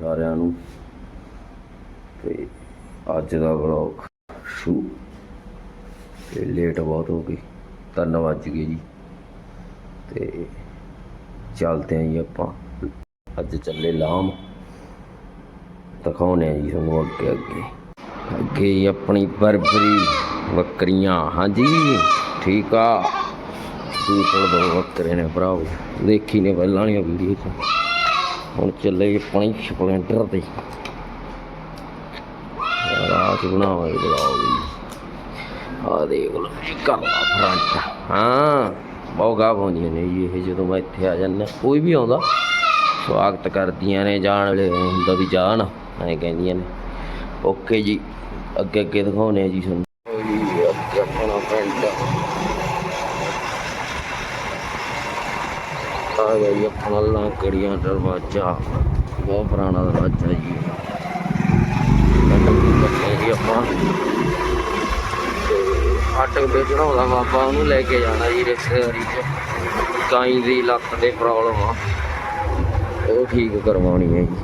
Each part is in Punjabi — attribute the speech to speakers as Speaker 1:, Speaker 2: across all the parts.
Speaker 1: ਸਾਰਿਆਂ ਨੂੰ। ਤੇ ਅੱਜ ਦਾ ਵਲੌਗ ਸ਼ੂ ਤੇ ਲੇਟ ਬਹੁਤ ਹੋ ਗਈ। ਤਿੰਨ ਵੱਜ ਗਏ ਜੀ। ਤੇ ਚੱਲਦੇ ਆਂ ਜੀ ਆਪਾਂ। ਅੱਜ ਚੱਲੇ ਲਾਮ। ਦਿਖਾਉਣੇ ਆ ਜੀ ਤੁਹਾਨੂੰ ਅੱਗੇ ਅੱਗੇ। ਅੱਗੇ ਜੀ ਆਪਣੀ ਬਰਬਰੀ ਬੱਕਰੀਆਂ। ਹਾਂਜੀ, ਠੀਕ ਆ। ਦੂਸਰ ਦੋ ਬੱਕਰੇ ਨੇ ਭਰਾਓ। ਦੇਖੀ ਨੇ ਪਹਿਲਾਂ ਵਾਲੀਆਂ ਵੀਡੀਓ 'ਚ। ਹੁਣ ਚੱਲੇ ਆਪਣੀ ਸਪਲੈਂਡਰ ਤੇ। ਰਾਤ ਬਣਾਵਾਂਗੇ ਬਲਾਓ ਜੀ। ਆ ਦੇਖ ਲਓ ਜੀ ਕਰਦਾ ਫਰੰਟ ਹਾਂ, ਬਹੁਤ ਗਾਹ ਪਾਉਂਦੀਆਂ ਨੇ ਜੀ ਇਹ ਜਦੋਂ ਮੈਂ ਇੱਥੇ ਆ ਜਾਂਦਾ, ਕੋਈ ਵੀ ਆਉਂਦਾ, ਸਵਾਗਤ ਕਰਦੀਆਂ ਨੇ ਜਾਣ ਵਾਲੇ, ਹੁੰਦਾ ਵੀ ਜਾਣ ਐਂ ਕਹਿੰਦੀਆਂ ਨੇ। ਓਕੇ ਜੀ, ਅੱਗੇ ਅੱਗੇ ਦਿਖਾਉਣੇ ਆ ਜੀ ਤੁਹਾਨੂੰ। ਆਪਣਾ ਫਰੰਟ ਆ ਗਿਆ ਜੀ ਆਪਣਾ ਲਾਂਕੜੀਆਂ ਦਰਵਾਜ਼ਾ। ਬਹੁਤ ਪੁਰਾਣਾ ਦਰਵਾਜ਼ਾ ਜੀ। ਕੱਟੇ ਆਪਾਂ ਆਟਕ ਦੇ ਚੜਾਉਂਦਾ ਬਾਬਾ, ਉਹਨੂੰ ਲੈ ਕੇ ਜਾਣਾ ਜੀ ਰਿਸ਼ਤੇਦਾਰੀ ਚ। ਕਾਈ ਦੀ ਲੱਤ ਦੇ ਪ੍ਰੋਬਲਮ ਆ। ਉਹ ਠੀਕ ਕਰਵਾਉਣੀ ਹੈ ਜੀ।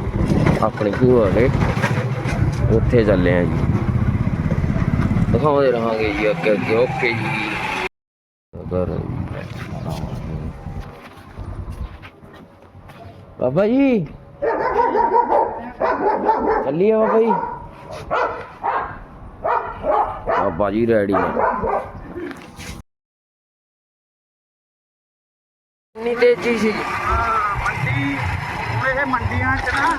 Speaker 1: ਆਪਣੀ ਭੂਆ ਦੇ ਉੱਥੇ ਚੱਲੇ ਆ ਜੀ। ਦਿਖਾਉਂਦੇ ਰਹਾਂਗੇ ਜੀ ਅੱਗੇ ਅੱਗੇ, ਓਕੇ ਜੀ। ਅਗਰ ਬਾਬਾ ਜੀ। ਚੱਲੀਏ ਬਾਬਾ ਜੀ। ਬਾਬਾ ਜੀ ਰੈਡੀ ਨੇ ਇੰਨੀ ਤੇਜ਼ੀ ਸੀ।
Speaker 2: ਮੰਡੀ ਹੁਣ ਇਹ ਮੰਡੀਆਂ ਚ ਨਾ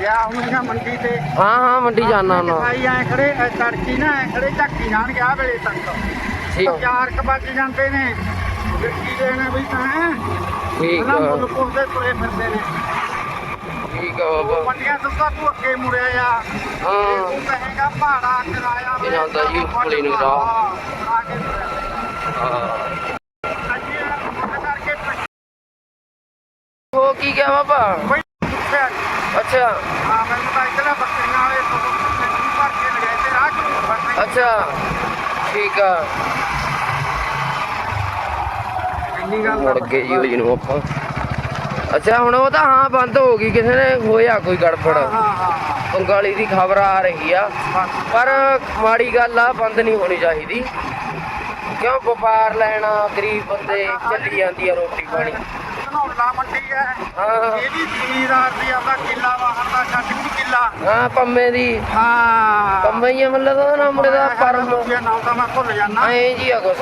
Speaker 2: ਗਿਆ ਹੁੰਦੀਆਂ ਮੰਡੀ ਤੇ
Speaker 1: ਹਾਂ ਹਾਂ ਮੰਡੀ ਜਾਣਾ ਨਾ
Speaker 2: ਭਾਈ ਐ ਖੜੇ ਐ ਤੜਕੀ ਨਾ ਐ ਖੜੇ ਝੱਕੀ ਜਾਣਗੇ ਆ ਵੇਲੇ ਤੱਕ।
Speaker 1: ਠੀਕ
Speaker 2: ਚਾਰ ਕੁ ਵੱਜ ਜਾਂਦੇ ਨੇ। ਫਿਰ ਕੀ ਦੇਣਾ ਵੀ ਤਾਂ
Speaker 1: ਠੀਕ
Speaker 2: ਨਾ
Speaker 1: ਆ
Speaker 2: ਮੁੱਲ ਪੁੱਛਦੇ ਤੁਰੇ ਫਿਰਦੇ ਨੇ।
Speaker 1: ਠੀਕ ਆ ਬਾਬਾ।
Speaker 2: ਮੰਡੀਆਂ ਤੋਂ ਤਾਂ ਅੱਗੇ ਮੁੜਿਆ ਆ।
Speaker 1: ਹਾਂ।
Speaker 2: ਤੂੰ ਕਹੇਗਾ ਭਾੜਾ ਕਿਰਾਇਆ
Speaker 1: ਇਹ ਜਾਂਦਾ ਜੀ ਪੁਲੀ ਨੂੰ ਰਾਹ।
Speaker 2: ਹਾਂ।
Speaker 1: ਹਾਂ। ਕੀ ਗਿਆ ਬਾਬਾ?
Speaker 2: ਨੀ।
Speaker 1: ਅੱਛਾ।
Speaker 2: ਹਾਂ ਮੈਨੂੰ ਤਾਂ ਇਤਨਾ ਬੱਕਰੀਆਂ ਵਾਲੇ ਤੋਂ ਭਰ ਕੇ ਲਗਾਏ ਤੇ ਰਾਹ ਚ
Speaker 1: ਅੱਛਾ। ਠੀਕ ਆ। ਮੁੜ ਜੀ ਆਪਾਂ ਅੱਛਾ ਹੁਣ ਉਹ ਤਾਂ ਹਾਂ ਬੰਦ ਹੋ ਗਈ ਕਿਸੇ ਨੇ ਹੋਇਆ ਕੋਈ ਗੜਬੜ।
Speaker 2: ਹਾਂ ਹਾਂ ਹਾਂ।
Speaker 1: ਬੰਗਾਲੀ ਦੀ ਖਬਰ ਆ ਰਹੀ ਆ। ਪਰ ਮਾੜੀ ਗੱਲ ਆ ਬੰਦ ਨਹੀਂ ਹੋਣੀ ਚਾਹੀਦੀ। ਕਿਉਂ ਵਪਾਰ ਲੈਣਾ ਗਰੀਬ ਬੰਦੇ ਚੱਲੀ ਜਾਂਦੀ ਆ ਰੋਟੀ ਪਾਣੀ।
Speaker 2: ਧਨੌਲਾ ਮੰਡੀ ਹੈ।
Speaker 1: ਹਾਂ।
Speaker 2: ਇਹ ਵੀ ਜ਼ਿਮੀਦਾਰ ਦੀ ਆਪਦਾ ਕਿੱਲਾ ਵਾਹਣ ਦਾ ਛੱਡ ਵੀ ਕਿੱਲਾ।
Speaker 1: ਹਾਂ ਪੰਮੇ ਦੀ।
Speaker 2: ਹਾਂ।
Speaker 1: ਪੰਮੇ ਹੀ ਆ ਮਤਲਬ ਦਾ ਨਾਮ ਮੁੰਡੇ ਦਾ ਪਰਮ
Speaker 2: ਇਹ ਨਾਮ ਤਾਂ ਮੈਂ ਭੁੱਲ ਜਾਣਾ
Speaker 1: ਐਂ ਜੀ ਆ ਕੁਛ।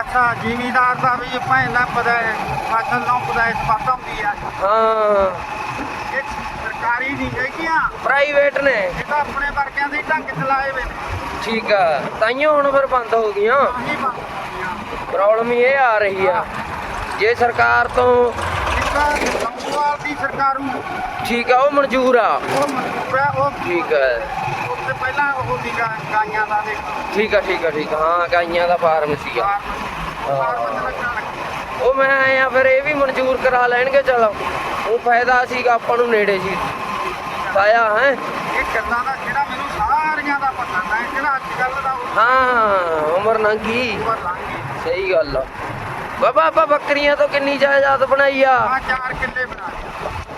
Speaker 2: ਅੱਛਾ ਜ਼ਿਮੀਦਾਰ ਦਾ ਵੀ ਭੈਣ ਦਾ ਪਤਾ ਹੈ ਫਸਲ ਨੂੰ ਪਤਾ ਇਸ ਪਾਸ ਹੁੰਦੀ ਹੈ
Speaker 1: ਹਾਂ।
Speaker 2: ਇਹ ਸਰਕਾਰੀ ਨਹੀਂ ਹੈਗੀਆਂ।
Speaker 1: ਪ੍ਰਾਈਵੇਟ ਨੇ।
Speaker 2: ਇਹ ਤਾਂ ਆਪਣੇ ਵਰਗਿਆਂ ਦੇ ਹੀ ਢੰਗ ਚਲਾਏ ਵੇ ਨੇ।
Speaker 1: ਠੀਕ ਆ। ਤਾਈਓ ਹੁਣ ਫਿਰ ਬੰਦ ਹੋ ਗਈਆਂ।
Speaker 2: ਬੰਦ
Speaker 1: ਪ੍ਰੋਬਲਮ ਇਹ ਆ ਰਹੀ ਆ। ਜੇ ਸਰਕਾਰ ਤੋਂ
Speaker 2: ਜਿੱਦਾਂ ਲੰਗੋਵਾਲ ਦੀ ਸਰਕਾਰ ਨੂੰ
Speaker 1: ਠੀਕ ਆ ਉਹ ਮਨਜ਼ੂਰ ਆ।
Speaker 2: ਉਹ ਮਨਜ਼ੂਰ ਹੈ ਉਹ
Speaker 1: ਠੀਕ ਹੈ
Speaker 2: ਉਸ ਤੋਂ ਪਹਿਲਾਂ ਉਹ ਦੀ ਗਾਈਆਂ ਦਾ ਦੇਖ
Speaker 1: ਠੀਕ ਆ ਠੀਕ ਆ ਠੀਕ ਆ। ਹਾਂ ਗਾਈਆਂ ਦਾ ਫਾਰਮ ਸੀਗਾ ਉਹ ਮੈਂ ਆਇਆ ਫਿਰ ਇਹ ਵੀ ਮਨਜ਼ੂਰ ਕਰਾ ਲੈਣਗੇ ਚਲੋ। ਉਹ ਫਾਇਦਾ ਸੀਗਾ ਆਪਾਂ ਨੂੰ ਨੇੜੇ ਸੀ। ਪਾਇਆ ਹੈ।
Speaker 2: ਇਹ ਕਿੱਦਾਂ ਦਾ ਜਿਹੜਾ ਮੈਨੂੰ ਸਾਰੀਆਂ ਦਾ ਪਤਾ ਮੈਂ ਜਿਹੜਾ ਅੱਜ ਕੱਲ ਦਾ ਉਹ
Speaker 1: ਹਾਂ ਉਮਰ
Speaker 2: ਲਾਂਗੀ
Speaker 1: ਸਹੀ ਗੱਲ ਆ। ਬਾਬਾ ਆਪਾਂ ਬੱਕਰੀਆਂ ਤੋਂ ਕਿੰਨੀ ਜਾਇਦਾਦ ਬਣਾਈ ਆ?
Speaker 2: ਆ ਚਾਰ ਕਿੱਲੇ ਬਣਾ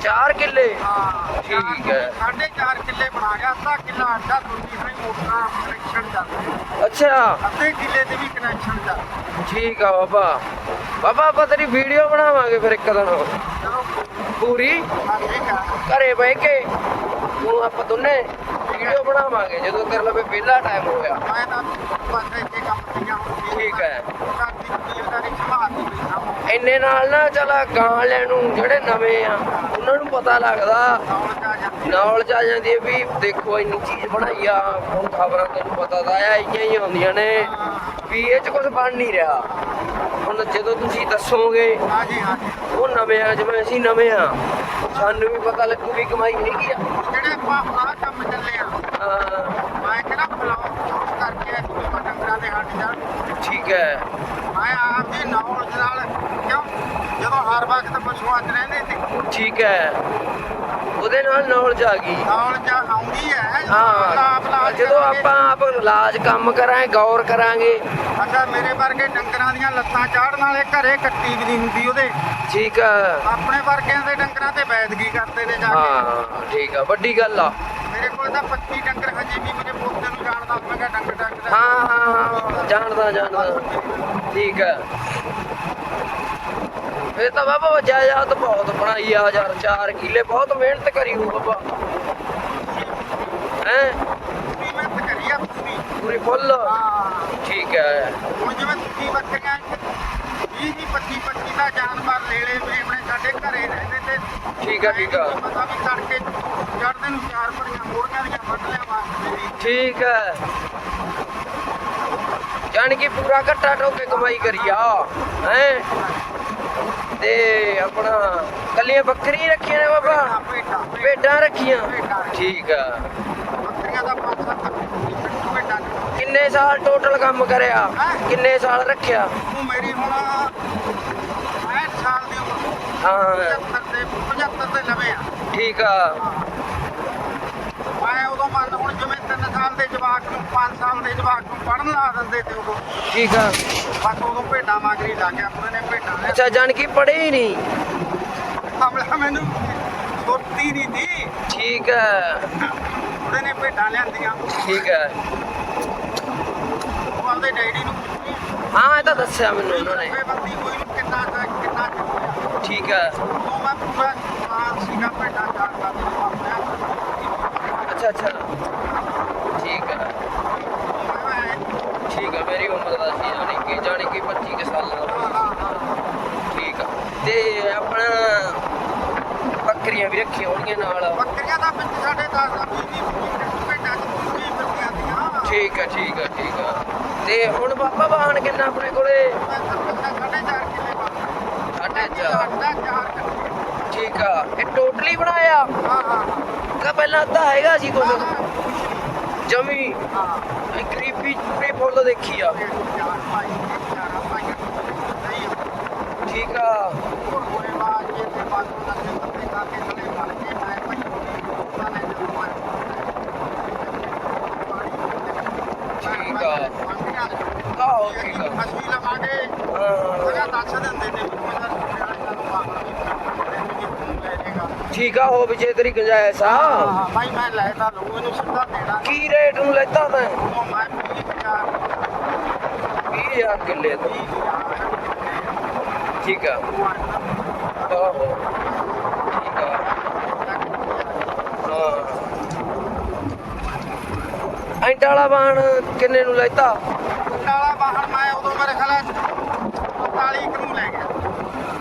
Speaker 1: 4 ਕਿੱਲੇ?
Speaker 2: ਹਾਂ
Speaker 1: ਠੀਕ ਹੈ।
Speaker 2: ਸਾਢੇ ਚਾਰ ਕਿੱਲੇ ਬਣਾ ਗਿਆ ਅੱਧਾ ਕਿੱਲਾ ਅੱਧਾ ਦੁੱਧੀ ਹੋਈ ਮੋਟਰਾਂ ਕਨੈਕਸ਼ਨ ਚੱਲਦੇ
Speaker 1: ਅੱਛਾ।
Speaker 2: ਅੱਧੇ ਕਿੱਲੇ ਤੇ ਵੀ ਕਨੈਕਸ਼ਨ ਚੱਲਦੇ
Speaker 1: ਠੀਕ ਆ ਬਾਬਾ। ਬਾਬਾ ਆਪਾਂ ਤੇਰੀ ਵੀਡੀਓ ਬਣਾਵਾਂਗੇ ਫਿਰ ਇੱਕ ਦਿਨ।
Speaker 2: ਚਲੋ।
Speaker 1: ਪੂਰੀ?
Speaker 2: ਹਾਂ ਠੀਕ ਆ।
Speaker 1: ਘਰੇ ਬਹਿ ਕੇ ਹੁਣ ਆਪਾਂ ਦੋਨੇ ਵੀਡੀਓ ਬਣਾਵਾਂਗੇ ਜਦੋਂ ਤੇਰੇ ਲਵੇ ਵਿਹਲਾ ਟਾਈਮ ਹੋਇਆ।
Speaker 2: ਮੈਂ ਤਾਂ ਬਸ ਇੱਥੇ ਕੰਮ ਹੁਣ
Speaker 1: ਠੀਕ ਹੈ।
Speaker 2: ਘਰ ਦੀ ਜ਼ਿੰਮੇਵਾਰੀ ਸੰਭਾਲਦੀ ਬੈਠਾ
Speaker 1: ਇੰਨੇ ਨਾਲ ਨਾ ਚਲ ਗਾਂ ਲੈਣ ਨੂੰ ਜਿਹੜੇ ਨਵੇਂ ਆ ਉਹਨਾਂ ਨੂੰ ਪਤਾ ਲੱਗਦਾ।
Speaker 2: ਨੌਲੇਜ ਆ ਜਾਂਦੀ
Speaker 1: ਹੈ ਵੀ ਦੇਖੋ ਇੰਨੀ ਚੀਜ਼ ਬਣਾਈ ਆ ਹੁਣ ਖਬਰਾਂ ਤੈਨੂੰ ਪਤਾ ਤਾਂ ਆ ਇਹੀਆਂ ਹੀ ਆਉਂਦੀਆਂ ਨੇ ਵੀ ਇਹ ਚ ਕੁਝ ਬਣ ਨਹੀਂ ਰਿਹਾ। ਹੁਣ ਜਦੋਂ ਤੁਸੀਂ ਦੱਸੋਗੇ ਉਹ ਨਵੇਂ ਆ ਜਿਵੇਂ ਅਸੀਂ ਨਵੇਂ ਆ ਸਾਨੂੰ ਵੀ ਪਤਾ ਲੱਗੂ ਵੀ ਕਮਾਈ ਹੈਗੀ ਆ।
Speaker 2: ਜਿਹੜੇ ਆਪਾਂ ਆਹ ਕੰਮ ਚੱਲੇ ਆ ਮੈਂ ਕਿਹੜਾ ਬਲੌਗ ਕਰਕੇ ਡੰਗਰਾਂ ਦੇ ਹੱਟ ਜਾ।
Speaker 1: ਠੀਕ ਹੈ।
Speaker 2: ਮੈਂ ਆਪਦੀ ਨੌਲੇਜ ਨਾਲ ਹਰ ਵਕਤ ਪਸ਼ੂਆਂ 'ਚ ਰਹਿੰਦੇ ਸੀ।
Speaker 1: ਠੀਕ ਹੈ। ਉਹਦੇ ਨਾਲ ਨੌਲੇਜ ਆ ਗਈ।
Speaker 2: ਨਾਲ ਜਾਂ ਆਉਂਦੀ ਹੈ।
Speaker 1: ਹਾਂ। ਜਦੋਂ ਆਪਾਂ ਆਪ ਇਲਾਜ ਕੰਮ ਕਰਾਂਗੇ ਗੌਰ ਕਰਾਂਗੇ।
Speaker 2: ਅੱਛਾ ਮੇਰੇ ਵਰਗੇ ਡੰਗਰਾਂ ਦੀਆਂ ਲੱਤਾਂ ਚਾੜਨ ਵਾਲੇ ਘਰੇ ਕੱਟੀ ਵੀ ਨਹੀਂ ਹੁੰਦੀ ਉਹਦੇ।
Speaker 1: ਠੀਕ ਆ
Speaker 2: ਆਪਣੇ ਵਰਗਿਆਂ ਦੇ ਡੰਗਰਾਂ ਤੇ ਬੈਦਗੀ ਕਰਦੇ ਨੇ ਜਾ ਕੇ।
Speaker 1: ਹਾਂ ਠੀਕ ਆ ਵੱਡੀ ਗੱਲ ਆ।
Speaker 2: ਮੇਰੇ ਕੋਲ ਤਾਂ 25 ਡੰਗਰ ਹਜੇ ਵੀ ਮੇਰੇ ਪੋਤੇ ਨੂੰ ਜਾਣਦਾ ਮੈਂ ਕਿਹਾ ਡੰਗਰ ਡੰਗਰ
Speaker 1: ਹਾਂ ਹਾਂ ਜਾਣਦਾ ਜਾਣਦਾ। ਠੀਕ ਆ ਇਹ ਤਾਂ ਬਾਬਾ ਜਾਇਦਾਦ ਬਹੁਤ ਬਣਾਈ ਆ ਹਜ਼ਾਰ ਚਾਰ ਕਿੱਲੇ ਬਹੁਤ ਮਿਹਨਤ ਕਰੀ ਹੋ ਬਾਬਾ। ਹੈ?
Speaker 2: ਮਿਹਨਤ ਕਰੀ ਆ ਪੂਰੀ।
Speaker 1: ਪੂਰੀ ਫੁੱਲ।
Speaker 2: ਹਾਂ।
Speaker 1: ਠੀਕ ਹੈ।
Speaker 2: ਹੁਣ ਜਿਵੇਂ ਤੁਸੀਂ ਬੱਕਰੀਆਂ 20 ਦੀ 25 25 ਦਾ ਜਾਨਵਰ ਲੈ ਲੈ ਮੇਮਣੇ ਸਾਡੇ ਘਰੇ ਰਹਿੰਦੇ ਤੇ
Speaker 1: ਠੀਕ ਆ, ਠੀਕ ਆ।
Speaker 2: ਪਤਾ ਵੀ ਤੜਕੇ ਚੜਦੇ ਨੂੰ ਚਾਰ ਭਰੀਆਂ ਮੋੜੀਆਂ ਦੀਆਂ ਵੱਢ ਲਿਆ ਵਾਸਤੇ ਵੀ।
Speaker 1: ਠੀਕ ਹੈ। ਜਾਣ ਕਿ ਪੂਰਾ ਘੱਟਾ ਠੋਕੇ ਕਮਾਈ ਕਰੀ ਆ। ਹੈ? ਤੇ ਆਪਣਾ ਕੱਲੀਆਂ ਬੱਕਰੀਆਂ ਰੱਖੀਆਂ ਨੇ ਬਾਬਾ?
Speaker 2: ਭੇਡਾਂ
Speaker 1: ਭੇਡਾਂ ਰੱਖੀਆਂ। ਠੀਕ ਆ।
Speaker 2: ਬੱਕਰੀਆਂ ਦਾ 5-7 ਭੇਡਾਂ
Speaker 1: ਕਿੰਨੇ ਸਾਲ ਟੋਟਲ ਕੰਮ ਕਰਿਆ? ਕਿੰਨੇ ਸਾਲ ਰੱਖਿਆ?
Speaker 2: ਉਹ ਮੇਰੀ ਹੁਣ 60 ਸਾਲ ਦੀ ਉਮਰ।
Speaker 1: ਹਾਂ।
Speaker 2: 75 ਦੇ 75 ਦੇ ਲਵੇ ਆ।
Speaker 1: ਠੀਕ ਆ।
Speaker 2: ਮੈਂ ਉਦੋਂ ਮੰਨ ਹੁਣ ਜਿਵੇਂ 3 ਸਾਲ ਦੇ ਜਵਾਕ ਨੂੰ 5 ਸਾਲ ਦੇ ਜਵਾਕ ਨੂੰ ਪੜਨ ਲਾ ਦਿੰਦੇ ਤੇ ਉਦੋਂ
Speaker 1: ਠੀਕ ਆ
Speaker 2: ਬਸ ਉਦੋਂ ਭੇਡਾਂ ਮਾਗਰੀ ਲੱਗ ਗਿਆ ਪੂਰੇ ਨੇ ਭੇਡਾਂ
Speaker 1: ਅੱਛਾ ਜਾਣ ਕਿ ਪੜੇ ਹੀ ਨਹੀਂ?
Speaker 2: ਹਮਲਾ ਮੈਨੂੰ। ਸੁਰਤੀ ਨਹੀਂ ਦੀ।
Speaker 1: ਠੀਕ ਹੈ।
Speaker 2: ਉਹਦੇ ਨੇ ਭੇਡਾਂ ਲਿਆਂਦੀਆਂ।
Speaker 1: ਠੀਕ ਹੈ।
Speaker 2: ਉਹ ਆਪਦੇ ਡੈਡੀ ਨੂੰ
Speaker 1: ਹਾਂ ਇਹ ਤਾਂ ਦੱਸਿਆ ਮੈਨੂੰ ਉਹਨਾਂ ਨੇ।
Speaker 2: ਇਹ ਬੰਦੀ ਕੋਈ ਨੂੰ ਕਿੰਨਾ ਕੁ- ਕਿੰਨਾ
Speaker 1: ਠੀਕ ਹੈ।
Speaker 2: ਉਹ ਮੈਂ ਪੂਰਾ ਸੀਗਾ ਭੇਡਾਂ ਚਾਰਦਾ ਤੇ ਆਪਣੇ
Speaker 1: ਅੱਛਾ ਅੱਛਾ ਠੀਕ ਹੈ ਠੀਕ ਹੈ ਮੇਰੀ ਉਮਰ ਦਾ ਸੀ ਜਾਣੀ ਕਿ ਜਾਣੀ ਕਿ 25 ਕੁ ਸਾਲਾਂ ਦਾ ਠੀਕ ਆ ਤੇ ਆਪਣਾ ਬੱਕਰੀਆਂ ਵੀ ਰੱਖੀਆਂ ਹੋਣਗੀਆਂ ਨਾਲ।
Speaker 2: ਬੱਕਰੀਆਂ ਦਾ ਵਿੱਚ ਸਾਡੇ 10 ਦਾ 20 ਭੇਡਾਂ ਚ ਪੂਰੀ ਬੱਕਰੀਆਂ ਦੀਆਂ
Speaker 1: ਠੀਕ ਹੈ ਠੀਕ ਹੈ ਠੀਕ ਆ। ਤੇ ਹੁਣ ਬਾਬਾ ਵਾਹਣ ਕਿੰਨਾ ਆਪਣੇ ਕੋਲੇ?
Speaker 2: ਸਾਡੇ 4 ਕਿੱਲੇ ਬਾਅਦ
Speaker 1: ਸਾਢੇ ਚਾਰ
Speaker 2: ਸਾਡਾ ਚਾਰ ਕਿੱਲੇ
Speaker 1: ਠੀਕ ਆ। ਇਹ ਟੋਟਲੀ ਬਣਾਇਆ?
Speaker 2: ਹਾਂ ਹਾਂ
Speaker 1: ਕਾ ਪਹਿਲਾਂ ਅੱਧਾ ਹੈਗਾ ਸੀ ਕੁਝ ਜਮੀ।
Speaker 2: ਹਾਂ।
Speaker 1: ਗਰੀਬੀ ਪੂਰੀ ਫੁੱਲ ਦੇਖੀ ਆ
Speaker 2: ਇਹ ਚਾਰ ਭਾਈ ਇਹ ਚਾਰਾਂ ਭਾਈਆਂ ਨਹੀਂ
Speaker 1: ਠੀਕ ਆ
Speaker 2: ਹੋਰ ਹੋਏ ਬਾਅਦ ਜੇ ਤੇ ਬਾਅਦ ਉਹਨਾਂ ਦੇ ਪੱਤੇ ਕਾ ਕੇ ਥਲੇ ਮਰ ਕੇ ਮੈਂ ਭਾਈ ਉਹਨਾਂ ਨੇ ਜਦੋਂ ਮੈਂ
Speaker 1: ਠੀਕ ਆ। ਆਹੋ, ਠੀਕ ਆ।
Speaker 2: ਅਸੀਂ ਲਵਾਂਗੇ ਦੱਸ ਦਿੰਦੇ ਨੇ
Speaker 1: ਠੀਕ ਆ ਹੋ ਵਿਜੇ ਤੇਰੀ ਗੁੰਜਾਇਸ਼ ਆ।
Speaker 2: ਹਾਂ ਭਾਈ ਮੈਂ ਲੈ ਲਊ ਇਹਨੂੰ ਸਿੱਧਾ ਦੇਣਾ
Speaker 1: ਕੀ ਰੇਟ ਨੂੰ ਲੈਤਾ ਤੈਂ?
Speaker 2: ਉਹ ਮੈਂ 20000
Speaker 1: ਕਿੱਲੇ ਤੋਂ। ਠੀਕ ਆ। ਆਹੋ। ਠੀਕ ਆ। ਹਾਂ। ਐਂਟ ਬਾਣ ਕਿੰਨੇ ਨੂੰ ਲੈਤਾ?
Speaker 2: ਨਾਲਾ ਬਾਹਰ ਮੈਂ ਉਦੋਂ ਮੇਰੇ ਖਿਆਲ 45 ਕੁ ਨੂੰ ਲੈ ਗਿਆ।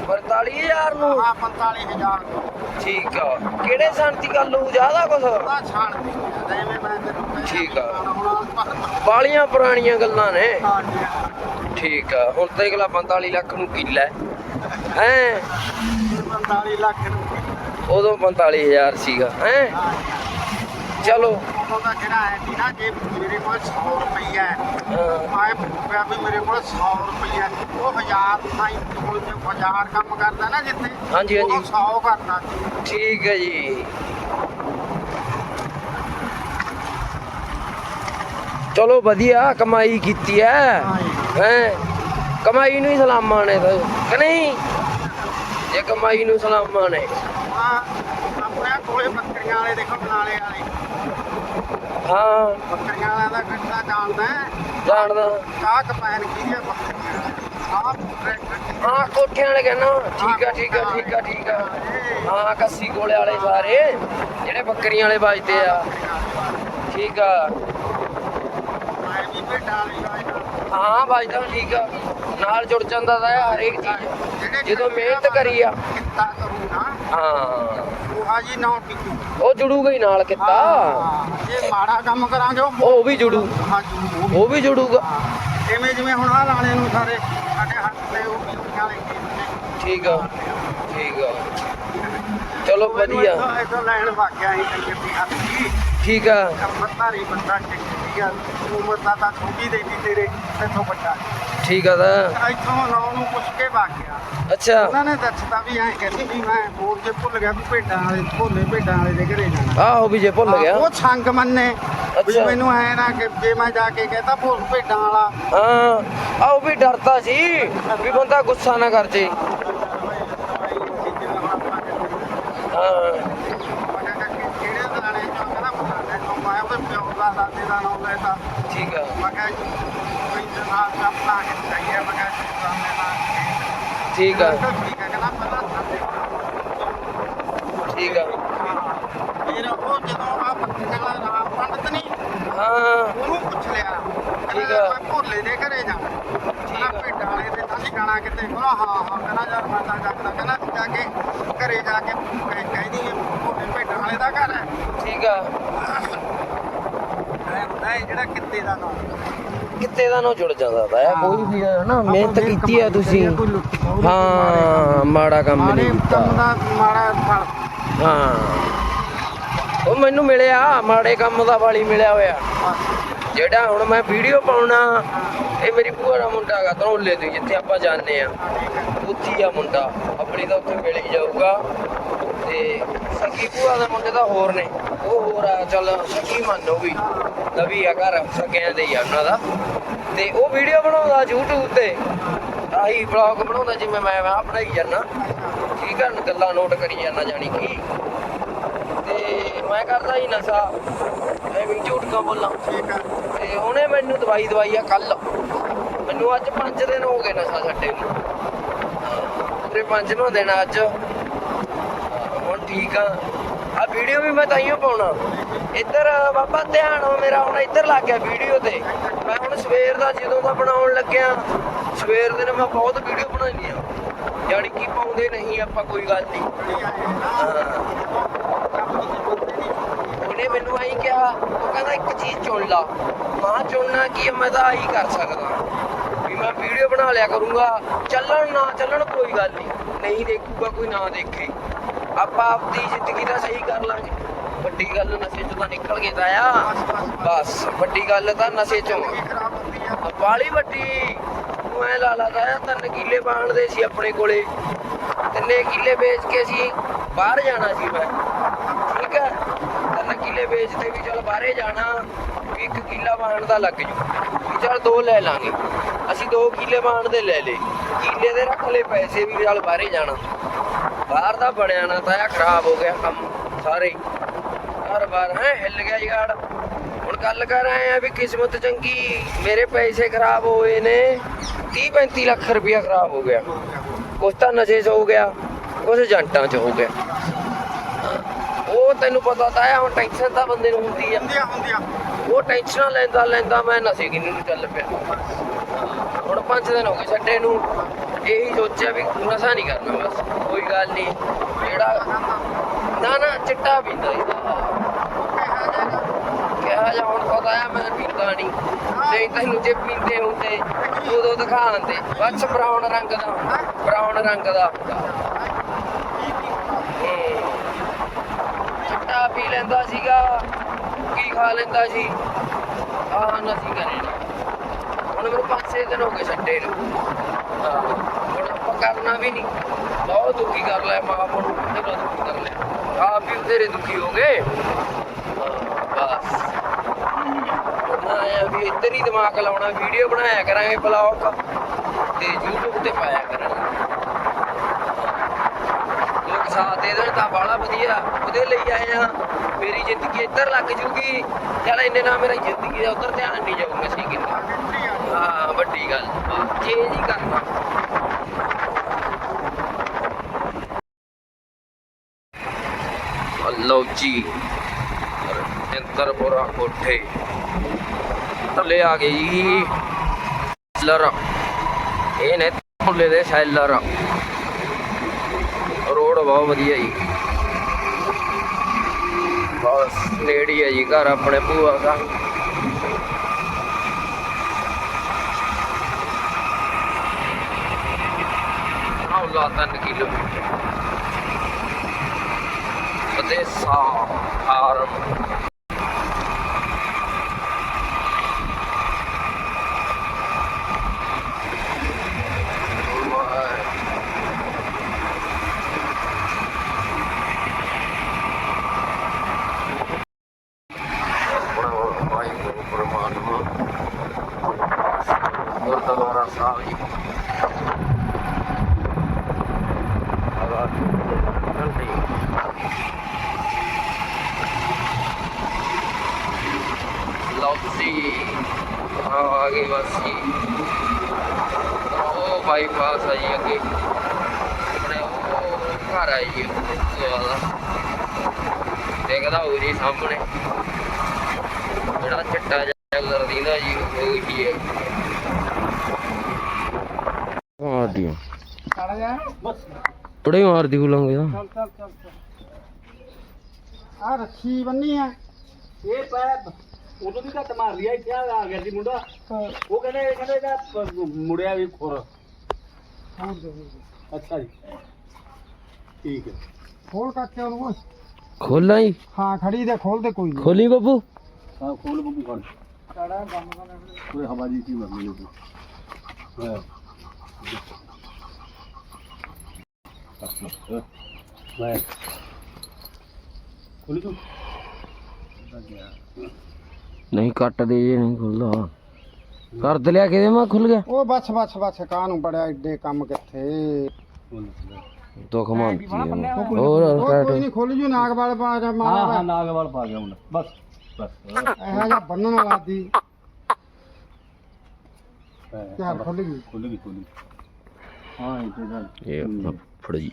Speaker 1: 45000 ਨੂੰ?
Speaker 2: ਹਾਂ 45000 ਨੂੰ।
Speaker 1: ਠੀਕ ਆ। ਕਿਹੜੇ ਸੰਤੀ ਗੱਲ ਹੋਊ ਜ਼ਿਆਦਾ ਕੁਛ?
Speaker 2: ਛਾਣ ਦੀ ਐਵੇਂ ਮੈਂ ਤੈਨੂੰ ਕਹਿ
Speaker 1: ਠੀਕ ਆ।
Speaker 2: ਹੁਣ
Speaker 1: ਬਾਲੀਆਂ ਪੁਰਾਣੀਆਂ ਗੱਲਾਂ ਨੇ।
Speaker 2: ਹਾਂ
Speaker 1: ਠੀਕ ਆ। ਹੁਣ ਤੇ ਅਗਲਾ 45 ਲੱਖ ਨੂੰ ਕਿੱਲਾ ਹੈ।
Speaker 2: 45 ਲੱਖ ਰੁਪਏ
Speaker 1: ਉਦੋਂ 45000 ਸੀਗਾ। ਹੈ?
Speaker 2: ਹਾਂ
Speaker 1: ਚਲੋ।
Speaker 2: ਉਦੋਂ ਦਾ ਜਿਹੜਾ ਹੈ ਸੀ ਨਾ ਜੇ ਮੇਰੇ ਕੋਲ 100 ਰੁਪਈਆ ਹੈ।
Speaker 1: ਹਾਂ,
Speaker 2: ਪੁੱਛਿਆ ਵੀ ਮੇਰੇ ਕੋਲ 100 ਰੁਪਈਆ ਉਹ ਹਜ਼ਾਰ ਸਾਈ ਕੋਲ ਜੇ ਹਜ਼ਾਰ ਕੰਮ ਕਰਦਾ ਨਾ ਜਿੱਥੇ
Speaker 1: ਹਾਂਜੀ, ਹਾਂਜੀ।
Speaker 2: ਉਦੋਂ 100 ਕਰਦਾ ਸੀ।
Speaker 1: ਠੀਕ ਹੈ ਜੀ। ਚਲੋ ਵਧੀਆ ਕਮਾਈ ਕੀਤੀ ਹੈ। ਹੈ? ਕਮਾਈ ਨੂੰ ਹੀ ਸਲਾਮਾਂ ਨੇ ਤਾਂ ਕਿ ਨਹੀਂ? ਜੇ ਕਮਾਈ ਨੂੰ ਸਲਾਮਾਂ ਨੇ।
Speaker 2: ਹਾਂ ਆਪਣੇ ਕੋਲੇ ਬੱਕਰੀਆਂ ਵਾਲੇ ਦੇਖੋ ਬਨਾਲੇ ਵਾਲੇ।
Speaker 1: ਹਾਂ।
Speaker 2: ਬੱਕਰੀਆਂ ਵਾਲਿਆਂ ਦਾ ਕਿੱਤਾ ਜਾਣਦਾ ਹੈ।
Speaker 1: ਜਾਣਦਾ
Speaker 2: ਕਾਹ ਕਪੈਨ ਕੀ ਹੈ?
Speaker 1: ਹਾਂ ਕੋਠਿਆਂ ਵਾਲੇ ਕਹਿੰਦਾ ਠੀਕ ਆ ਠੀਕ ਆ ਠੀਕ ਆ ਠੀਕ ਆ। ਹਾਂ ਕੱਸੀ ਕੋਲੇ ਵਾਲੇ ਸਾਰੇ ਜਿਹੜੇ ਬੱਕਰੀਆਂ ਵਾਲੇ ਵੱਜਦੇ ਆ। ਠੀਕ ਆ। ਹਾਂ ਵੱਜਦਾ ਠੀਕ ਆ। ਨਾਲ ਜੁੜ ਜਾਂਦਾ ਇਹ ਹਰੇਕ ਚੀਜ਼। ਜਦੋਂ ਮਿਹਨਤ ਕਰੀ ਆ।
Speaker 2: ਕਿੱਤਾ ਕਰੂ ਨਾ
Speaker 1: ਹਾਂ।
Speaker 2: ਉਹ ਆ ਜੀ ਨਾ ਟਿਕੂ।
Speaker 1: ਉਹ ਜੁੜੂਗਾ ਹੀ ਨਾਲ ਕਿੱਤਾ।
Speaker 2: ਹਾਂ, ਜੇ ਮਾੜਾ ਕੰਮ ਕਰਾਂਗੇ ਉਹ
Speaker 1: ਉਹ ਵੀ ਜੁੜੂ।
Speaker 2: ਹਾਂ ਜੂ
Speaker 1: ਉਹ ਵੀ ਜੁੜੂਗਾ।
Speaker 2: ਐਵੇਂ ਜਿਵੇਂ ਹੁਣ ਆ ਲਾਣੇ ਨੂੰ ਸਾਰੇ ਸਾਡੇ ਹੱਥ ਤੇ ਉਹ ਬਿਜਲੀਆਂ ਵਾਲੇ
Speaker 1: ਠੀਕ ਆ। ਠੀਕ ਆ। ਚਲੋ ਵਧੀਆ।
Speaker 2: ਇਦੋਂ ਲੈਣ ਵਾਗਿਆ ਸੀ ਕੰਜਰ ਦੀ ਹੱਥ ਦੀ।
Speaker 1: ਠੀਕ ਆ।
Speaker 2: ਕੰਮਤਾਰੀ ਬੰਦਾ ਟਿੱਕੀ ਆ। ਉਮਰ ਦਾ ਤਾਂ ਛੋਟੀ ਦੇ ਦੀ ਤੇਰੇ ਇੱਥੋਂ ਵੱਡਾ
Speaker 1: ਠੀਕ ਆ ਤਾਂ।
Speaker 2: ਇੱਥੋਂ ਨੌ ਨੂੰ ਪੁੱਛ ਕੇ ਵਗ ਗਿਆ।
Speaker 1: ਅੱਛਾ।
Speaker 2: ਉਹਨਾਂ ਨੇ ਦੱਸਤਾ ਵੀ ਐਂ ਕਹਿੰਦੀ ਵੀ ਮੈਂ ਹੋਰ ਜੇ ਭੁੱਲ ਗਿਆ ਵੀ ਭੇਡਾਂ ਵਾਲੇ ਭੋਲੇ ਭੇਡਾਂ ਵਾਲੇ ਦੇ ਘਰੇ ਜਾਣਾ।
Speaker 1: ਆਹੋ ਵੀ ਜੇ ਭੁੱਲ
Speaker 2: ਹਾਂ,
Speaker 1: ਗਿਆ।
Speaker 2: ਉਹ ਸੰਗ ਮੰਨੇ। ਵੀ
Speaker 1: ਅੱਛਾ।
Speaker 2: ਮੈਨੂੰ ਐ ਨਾ ਕਿ ਜੇ ਮੈਂ ਜਾ ਕੇ ਕਹਤਾ ਭੋਲ ਭੇਡਾਂ ਵਾਲਾ।
Speaker 1: ਹਾਂ। ਆਹ ਉਹ ਵੀ ਡਰਦਾ ਸੀ ਵੀ ਬੰਦਾ ਗੁੱਸਾ ਨਾ ਕਰ ਜੇ। ਹਾਂ।
Speaker 2: ਕਿਹੜੇ ਦਾਣੇ ਚੋਂ ਕਹਿੰਦਾ ਬੁਲਾਣੇ ਤੋਂ ਮੈਂ ਉਹਦੇ ਪਿਓ ਦਾ ਦਾਦੇ ਦਾ ਨਾਮ ਲੈਤਾ
Speaker 1: ਠੀਕ ਆ
Speaker 2: ਮੈਂ ਕਿਹਾ ਜੀ ਕੋਈ ਜਨਾਬ ਦਾ ਪਲਾ ਕੇ ਚਾਹੀਏ ਮੈਂ ਕਿਹਾ ਜੀ ਸਾਹਮਣੇ ਨਾਲ
Speaker 1: ਠੀਕ ਆ।
Speaker 2: ਠੀਕ ਹੈ
Speaker 1: ਆ।
Speaker 2: ਫਿਰ ਉਹ ਜਦੋਂ ਆ ਪੱਤੀਲਾ ਰਾਮ ਪੰਡਤ ਨਹੀਂ
Speaker 1: ਹਾਂ।
Speaker 2: ਉਹਨੂੰ ਪੁੱਛ ਲਿਆ।
Speaker 1: ਠੀਕ
Speaker 2: ਕਹਿੰਦਾ
Speaker 1: ਆ।
Speaker 2: ਮੈਂ ਭੋਲੇ ਦੇ ਘਰੇ ਜਾਣਾ
Speaker 1: ਠੀਕ
Speaker 2: ਕਹਿੰਦਾ
Speaker 1: ਆ।
Speaker 2: ਭੇਡਾਂ ਵਾਲੇ ਦੇ ਤਾਂ ਨਹੀਂ ਜਾਣਾ ਕਿਤੇ। ਕਹਿੰਦਾ ਹਾਂ ਹਾਂ। ਕਹਿੰਦਾ ਯਾਰ ਮੈਂ ਤਾਂ ਜੱਗਦਾ ਕਹਿੰਦਾ ਤੂੰ ਜਾ ਕੇ ਘਰੇ ਜਾ ਕੇ ਕਹਿ- ਕਹਿ ਦੀ ਭੋਲੇ ਭੇਡਾਂ ਵਾਲੇ ਦਾ ਘਰ ਹੈ।
Speaker 1: ਠੀਕ ਆ।
Speaker 2: ਹੁੰਦਾ ਜਿਹੜਾ ਕਿੱਤੇ ਦਾ ਨਾਮ
Speaker 1: ਕਿਤੇ ਦਾ ਨਾ ਜੁੜ ਜਾਂਦਾ ਇਹ ਕੋਈ ਵੀ ਹੈ ਨਾ ਮਿਹਨਤ ਕੀਤੀ ਆ ਤੁਸੀਂ। ਹਾਂ ਮਾੜਾ ਕੰਮ ਨਹੀਂ ਕੀਤਾ।
Speaker 2: ਕੰਮ ਦਾ ਮਾੜਾ ਫਲ।
Speaker 1: ਹਾਂ। ਉਹ ਮੈਨੂੰ ਮਿਲਿਆ ਮਾੜੇ ਕੰਮ ਦਾ ਵਾਲੀ ਮਿਲਿਆ ਹੋਇਆ। ਜਿਹੜਾ ਹੁਣ ਮੈਂ ਵੀਡੀਓ ਪਾਉਣਾ ਇਹ ਮੇਰੀ ਭੂਆ ਦਾ ਮੁੰਡਾ ਹੈਗਾ ਧਰੋਲੇ ਤੋਂ ਜਿੱਥੇ ਆਪਾਂ ਜਾਂਦੇ ਆ
Speaker 2: ਹੈ।
Speaker 1: ਉੱਥੀ ਆ ਮੁੰਡਾ। ਆਪਣੀ ਤਾਂ ਉੱਥੇ ਮਿਲ ਹੀ ਜਾਊਗਾ। ਤੇ ਸਕੀ ਭੂਆ ਦੇ ਮੁੰਡੇ ਤਾਂ ਹੋਰ ਨੇ। ਉਹ ਹੋਰ ਆ ਚੱਲ ਸਕੀ ਮੰਨ ਉਹ ਵੀ। ਨਵੀ ਆ ਘਰ ਸਕਿਆਂ ਦੇ ਹੀ ਆ ਉਹਨਾਂ ਦਾ। ਤੇ ਉਹ ਵੀਡੀਓ ਬਣਾਉਂਦਾ YouTube ਤੇ। ਆਹੀ ਵਲੌਗ ਬਣਾਉਂਦਾ ਜਿਵੇਂ ਮੈਂ ਮੈਂ ਬਣਾਈ ਜਾਂਦਾ। ਠੀਕ ਆ ਗੱਲਾਂ ਨੋਟ ਕਰੀ ਜਾਂਦਾ ਜਾਣੀ ਕਿ। ਤੇ ਮੈਂ ਕਰਦਾ ਹੀ ਨਸ਼ਾ। ਐਵੇਂ ਝੂਠ ਕਿਉਂ ਬੋਲਾਂ।
Speaker 2: ਠੀਕ ਹੈ
Speaker 1: ਤੇ ਉਹਨੇ ਮੈਨੂੰ ਦਵਾਈ ਦਵਾਈ ਆ ਕੱਲ ਮੈਨੂੰ ਅੱਜ 5 ਦਿਨ ਹੋ ਗਏ ਨਸ਼ਾ ਛੱਡੇ ਨੂੰ। ਪੂਰੇ 5ਵਾਂ ਦਿਨ ਆ ਅੱਜ। ਹੁਣ ਠੀਕ ਆ। ਆ ਵੀਡੀਓ ਵੀ ਮੈਂ ਤਾਈਓ ਪਾਉਣਾ। ਇੱਧਰ ਬਾਬਾ ਧਿਆਨ ਮੇਰਾ ਹੁਣ ਇੱਧਰ ਲੱਗ ਗਿਆ ਵੀਡੀਓ ਤੇ। ਮੈਂ ਹੁਣ ਸਵੇਰ ਦਾ ਜਦੋਂ ਦਾ ਬਣਾਉਣ ਲੱਗਿਆ। ਸਵੇਰ ਦੇ ਨੇ, ਮੈਂ ਬਹੁਤ ਵੀਡੀਓ ਬਣਾਈਆਂ ਯਾਨੀ ਕਿ ਪਾਉਂਦੇ ਨਹੀਂ, ਆਪਾਂ ਕੋਈ ਗੱਲ ਨਹੀਂ। ਉਹਨੇ ਮੈਨੂੰ ਆਈ ਕਿਹਾ, ਉਹ ਕਹਿੰਦਾ, ਇੱਕ ਚੀਜ਼ ਚੁਣ ਲਾ। ਮਾਂ ਚੁਣਨਾ ਕੀ ਮੈਂ ਤਾਂ ਆਹੀ ਕਰ ਸਕਦਾ। ਵੀ ਮੈਂ ਵੀਡੀਓ ਬਣਾ ਲਿਆ ਕਰੂੰਗਾ। ਚੱਲਣ ਨਾ ਚੱਲਣ ਕੋਈ ਗੱਲ ਨਹੀਂ। ਨਹੀਂ ਦੇਖੂਗਾ, ਕੋਈ ਨਾ ਦੇਖੇ। ਆਪਾਂ ਆਪਦੀ ਜ਼ਿੰਦਗੀ ਦਾ ਸਹੀ ਕਰ ਲਾਂਗੇ। ਵੱਡੀ ਗੱਲ ਨਸ਼ੇ ਚੋਂ ਤਾਂ ਨਿਕਲ ਗਏ ਤਾਂ ਆ ਬਸ, ਵੱਡੀ ਗੱਲ ਤਾਂ ਨਸ਼ੇ ਚੋਂ। ਆ। ਬਾਲੀ ਵੱਡੀ। ਤੂੰ ਐ ਲਾ ਲਾ ਤਾਇਆ ਤਿੰਨ ਕਿੱਲੇ ਬਾਣਦੇ ਸੀ ਆਪਣੇ ਕੋਲੇ। ਤਿੰਨੇ ਕਿੱਲੇ ਵੇਚ ਕੇ ਸੀ ਬਾਹਰ ਜਾਣਾ ਸੀ ਮੈਂ। ਠੀਕ ਹੈ ਤਿੰਨ ਕਿੱਲੇ ਵੇਚਦੇ ਵੀ ਚਲ ਬਾਹਰੇ ਜਾਣਾ, ਵੀ ਇੱਕ ਕਿੱਲਾ ਬਾਣ ਦਾ ਲੱਗ ਜੂ। ਵੀ ਚਲ ਦੋ ਲੈ ਲਾਂਗੇ। ਅਸੀਂ ਦੋ ਕਿੱਲੇ ਬਾਣ ਦੇ ਲੈ ਲਏ। ਕਿੱਲੇ ਦੇ ਰੱਖ ਲਏ ਪੈਸੇ ਵੀ ਚਲ ਬਾਹਰੇ ਜਾਣਾ। ਬਾਹਰ ਦਾ ਬਣਿਆ ਨਾ ਤਾਇਆ ਖਰਾਬ ਹੋ ਗਿਆ ਕੰਮ ਸਾਰੇ। ਹਰ ਵਾਰ ਹੈ, ਹਿੱਲ ਗਿਆ ਯਾਰ ਹੁਣ ਗੱਲ ਕਰ ਰਹੇ ਆ ਵੀ ਕਿਸਮਤ ਚੰਗੀ, ਮੇਰੇ ਪੈਸੇ ਖਰਾਬ ਹੋਏ ਨੇ। 30 35 ਲੱਖ ਰੁਪਇਆ ਖਰਾਬ ਹੋ ਗਿਆ। ਕੁਛ ਤਾਂ ਨਸ਼ੇ 'ਚ ਹੋ ਗਿਆ ਕੁਛ ਏਜੰਟਾਂ 'ਚ ਹੋ ਗਿਆ। ਉਹ ਤੈਨੂੰ ਪਤਾ ਤਾਂ ਹੈ ਹੁਣ ਟੈਨਸ਼ਨ ਤਾਂ ਬੰਦੇ ਨੂੰ ਹੁੰਦੀ ਆ।
Speaker 2: ਹੁੰਦੀਆਂ ਹੁੰਦੀਆਂ
Speaker 1: ਉਹ ਟੈਨਸ਼ਨਾਂ ਲੈਂਦਾ ਲੈਂਦਾ ਮੈਂ ਨਸ਼ੇ ਕਿੰਨੀ ਨੂੰ ਚੱਲ ਪਿਆ। ਹੁਣ 5 ਦਿਨ ਹੋ ਗਏ ਛੱਡੇ ਨੂੰ। ਇਹੀ ਸੋਚਿਆ ਵੀ ਨਸ਼ਾ ਨਹੀਂ ਕਰਨਾ ਬਸ ਕੋਈ ਗੱਲ ਨਹੀਂ। ਜਿਹੜਾ ਨਾ ਨਾ ਚਿੱਟਾ ਪੀਂਦਾ ਹੀ ਕਿਹਾ ਜਾ ਹੁਣ ਪਤਾ ਆ ਮੈਂ ਪੀਂਦਾ ਨਹੀਂ। ਨਹੀਂ ਤੈਨੂੰ ਜੇ ਪੀਂਦੇ ਹੁੰਦੇ ਉਦੋਂ ਦਿਖਾਉਂਦੇ, ਬਸ ਬਰਾਊਨ ਰੰਗ ਦਾ ਹੁੰਦਾ ਬਰਾਊਨ ਰੰਗ ਦਾ। ਹੁੰਦਾ ਚਿੱਟਾ ਪੀ ਲੈਂਦਾ ਸੀਗਾ ਕੀ ਖਾ ਲੈਂਦਾ ਸੀ। ਆਹ ਨਸੀ ਕਰੇ ਹੁਣ ਮੈਨੂੰ ਪੰਜ ਛੇ ਦਿਨ ਹੋ ਗਏ ਛੱਡੇ ਨੂੰ। ਹੁਣ ਆਪਾਂ ਕਰਨਾ ਵੀ ਨਹੀਂ। ਬਹੁਤ ਦੁਖੀ ਕਰ ਲਿਆ ਮਾਂ ਬਾਪ ਨੂੰ। ਬਥੇਰਾ ਦੁਖੀ ਕਰ ਲਿਆ। ਆਪ ਵੀ ਬਥੇਰੇ ਦੁਖੀ ਹੋ ਗਏ। ਬਸ। ਆਇਆ ਵੀ ਇੱਧਰ ਹੀ ਦਿਮਾਗ ਲਾਉਣਾ ਵੀਡੀਓ ਬਣਾਇਆ ਕਰਾਂਗੇ ਬਲੌਗ ਤੇ YouTube ਤੇ ਪਾਇਆ ਕਰਾਂਗੇ। ਲੋਕ ਸਾਥ ਦੇ ਦੇਣ ਤਾਂ ਬਾਲਾ ਵਧੀਆ। ਉਹਦੇ ਲਈ ਆਏ ਆ, ਮੇਰੀ ਜ਼ਿੰਦਗੀ ਇੱਧਰ ਲੱਗ ਜੂਗੀ। ਚੱਲ ਇੰਨੇ ਨਾਲ ਮੇਰੀ ਜ਼ਿੰਦਗੀ ਦਾ ਉੱਧਰ ਧਿਆਨ ਨਹੀਂ ਜਾਊਗਾ ਸੀ ਕਿੰਨਾ। ਹਾਂ, ਵੱਡੀ ਗੱਲ। ਚੇਂਜ ਹੀ ਕਰਨਾ। ਲਓ ਜੀ। ਇੰਦਰਪੁਰਾ ਕੋਠੇ। ਥੱਲੇ ਆ ਗਏ ਸੈਲਰ ਇਹ ਨੇ ਥੱਲੇ ਦੇ ਸੈਲਰ ਰੋਡ ਬਹੁਤ ਵਧੀਆ ਜੀ। ਬਸ ਨੇੜੇ ਹੈ ਜੀ ਘਰ ਆਪਣੇ ਭੂਆ ਦਾ। ਹੌਲਾ ਤਿੰਨ ਕਿਲੋਮੀਟਰ ਅਤੇ ਸਾਰਮ ਲਓ ਜੀ ਹਵਾ ਠੰਡੀ ਲਓ ਜੀ ਆ ਗਈ ਵਾਸੀ ਉਹ ਬਾਈਪਾਸ ਆ ਜੀ ਅੱਗੇ। ਆਪਣੇ ਉਹ ਘਰ ਆ ਜੀ ਵਾਲਾ। ਦੇਖਦਾ ਉਹ ਜੀ ਸਾਹਮਣੇ। ਜਿਹੜਾ ਚਿੱਟਾ ਜਿਹਾ ਕਲਰ ਦੀਦਾ ਜੀ ਉਹ ਹੀ ਹੈ। ਮਾਰਦੀ
Speaker 2: ਚੜ ਜਾ।
Speaker 1: ਬੜੇ ਮਾਰਦੀ ਗੁਲਾਂਗੇ ਦਾ
Speaker 2: ਚੱਲ ਚੱਲ ਚੱਲ ਚੱਲ। ਆ ਰੱਖੀ ਬੰਨੀ ਆ।
Speaker 3: ਇਹ ਪੈ ਉਦੋਂ ਦੀ ਘੱਟ ਮਾਰ ਲਿਆ ਇੱਥੇ ਆ ਗਿਆ ਸੀ ਮੁੰਡਾ। ਉਹ ਕਹਿੰਦੇ ਕਹਿੰਦੇ ਇਹਦਾ ਪ- ਮੁੜਿਆ ਵੀ ਖੁਰ।
Speaker 2: ਹੋਰ ਦੇ ਦੇ
Speaker 3: ਅੱਛਾ ਜੀ। ਠੀਕ ਹੈ।
Speaker 2: ਖੋਲ ਕੱਕੇ ਉਹਨੂੰ
Speaker 1: ਖੋਲਾਂ ਜੀ।
Speaker 2: ਹਾਂ ਖੜੀ ਦੇ ਖੋਲ ਦੇ ਕੋਈ ਨਹੀਂ
Speaker 1: ਖੋਲੀ ਬੱਬੂ।
Speaker 3: ਹਾਂ ਖੋਲ ਬੱਬੂ ਖੋਲ।
Speaker 2: ਚੜਾ ਬੰਦ ਕਰ
Speaker 3: ਕੋਈ ਹਵਾ ਜੀ ਕੀ ਮਰਨੀ ਲੋਕ ਹਾਂ। ਮੈਂ। ਖੋਲੀ ਤੂੰ।
Speaker 1: ਨਹੀਂ ਕੱਟ ਦੇ ਜੇ ਨਹੀਂ ਖੁੱਲਦਾ। ਕਰ ਦੇ ਲਿਆ ਕਿਦੇ ਮੈਂ ਖੁੱਲ ਗਿਆ?
Speaker 2: ਉਹ ਬਸ ਬਸ ਬਸ ਕਾਹ ਨੂੰ ਬੜਿਆ ਏਡੇ ਕੰਮ ਕਿੱਥੇ?
Speaker 1: ਦੁੱਖ ਮੰਨਦੀ ਹੈ।
Speaker 2: ਉਹ
Speaker 1: ਹੋਰ
Speaker 2: ਕੋਈ
Speaker 1: ਕੱਟ
Speaker 2: ਨਹੀਂ ਖੋਲ ਜੂ ਨਾਗ ਵਾਲ ਪਾ
Speaker 3: ਹਾਂ ਹਾਂ
Speaker 2: ਮਾਰਾ
Speaker 3: ਨਾਗਵਾਲ ਪਾ ਗਿਆ ਮੁੰਡਾ ਬਸ ਬਸ।
Speaker 2: ਇਹੋ ਜਿਹਾ ਬੰਨਣ ਵਾਲਾ ਦੀ ਯਾਰ ਖੁੱਲ ਗਈ।
Speaker 3: ਖੁੱਲ ਗਈ ਖੁੱਲ ਗਈ। ਹਾਂ ਇਹ ਤੇ ਗੱਲ
Speaker 1: ਇਹ ਫੜ। ਜੀ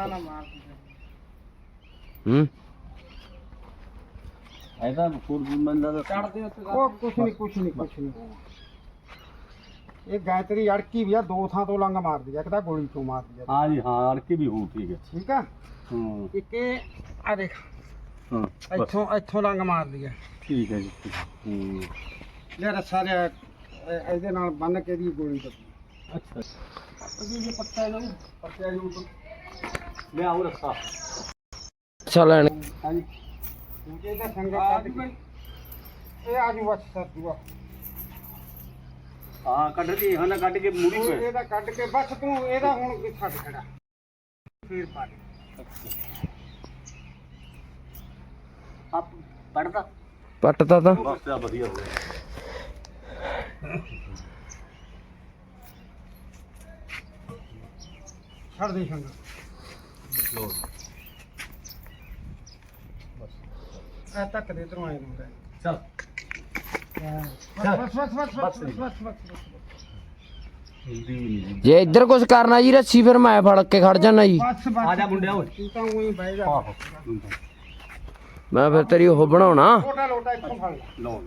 Speaker 1: ਬੱਬੂ
Speaker 2: ਨਾ ਮਾਰ
Speaker 1: ਹੂੰ?
Speaker 3: ਐਦਾ ਫੂਰ ਬੰਦਾ ਦਾ
Speaker 2: ਚੜਦੇ ਉਹ ਕੁਛ ਨਹੀਂ ਕੁਛ ਨਹੀਂ ਕੁਛ ਨਹੀਂ ਇਹ ਗਾਇਤਰੀ ਅੜਕੀ ਵੀ ਆ ਦੋ ਥਾਂ ਤੋਂ ਲੰਗ ਮਾਰਦੀ ਆ ਇੱਕ ਤਾਂ ਗੋਲੀ ਤੋਂ ਮਾਰਦੀ ਆ।
Speaker 3: ਹਾਂ ਜੀ ਹਾਂ ਅੜਕੇ ਵੀ ਹੋ ਠੀਕ ਹੈ।
Speaker 2: ਠੀਕ ਆ?
Speaker 3: ਹਾਂ।
Speaker 2: ਇੱਕ ਇਹ ਆ ਦੇਖ।
Speaker 3: ਹਾਂ ਬਸ।
Speaker 2: ਇੱਥੋਂ ਇੱਥੋਂ ਲੰਗ ਮਾਰਦੀ ਆ।
Speaker 3: ਠੀਕ ਹੈ ਜੀ ਠੀਕ ਹੈ। ਹੂੰ।
Speaker 2: ਲੈ ਰੱਸਾ ਜਿਹਾ, ਇਹ- ਇਹਦੇ ਨਾਲ ਬੰਨ ਕੇ ਦੀ ਗੋਲੀ ਕੱਢੀ
Speaker 3: ਅੱਛਾ। ਅਜੀ ਜੇ ਪੱਤਾ ਇਹਨਾਂ ਨੂੰ ਪੱਤਿਆ ਨੂੰ ਲੈ ਆਉ ਰੱਖਾ।
Speaker 1: ਅੱਛਾ ਲੈਣ।
Speaker 3: ਹਾਂਜੀ।
Speaker 2: ਦੂਜੇ ਦਾ ਸੰਗਾ ਕੱਢ ਕੇ। ਇਹ ਆਜੂ ਬਸ ਸਰ ਦੂਆ
Speaker 3: ਹਾਂ ਕੱਢ ਦੀ ਹਾਂ ਨਾ ਕੱਢ ਕੇ ਮੁੜੀ ਪਏ
Speaker 2: ਇਹਦਾ ਕੱਢ ਕੇ ਬਸ ਤੂੰ ਇਹਦਾ ਹੁਣ ਵੀ ਛੱਡ ਖੜਾ। ਫੇਰ ਪਾ
Speaker 3: ਆਪ ਪੜਦਾ
Speaker 1: ਪੱਟਦਾ ਤਾਂ।
Speaker 3: ਬਸ ਆ ਵਧੀਆ ਹੋ ਗਿਆ।
Speaker 2: ਛੱਡ ਦੇ ਸੰਗਾ ਆ ਤੱਕ ਦੇ ਤਰੂ ਆਏ ਨੂੰ
Speaker 3: ਚਲ।
Speaker 2: ਬਸ ਬਸ ਬਸ ਬਸ। ਬਸ ਬਸ ਬਸ
Speaker 3: ਹਿੰਦੀ ਨਹੀਂ
Speaker 1: ਜੇ। ਇੱਧਰ ਕੁਝ ਕਰਨਾ ਜੀ ਰੱਸੀ ਫਿਰ ਮੈਂ ਫੜ ਕੇ ਖੜ ਜਾਣਾ ਜੀ।
Speaker 3: ਆ ਜਾ ਮੁੰਡਿਆ ਓਏ।
Speaker 2: ਤੂੰ ਤਾਂ ਉਹੀ ਬਹਿ ਜਾ।
Speaker 1: ਮੈਂ ਫਿਰ ਤੇਰੀ ਉਹ ਬਣਾਉਣਾ।
Speaker 2: ਛੋਟਾ ਲੋਟਾ ਇੱਥੋਂ ਫੜ। ਲੈ
Speaker 3: ਲਓ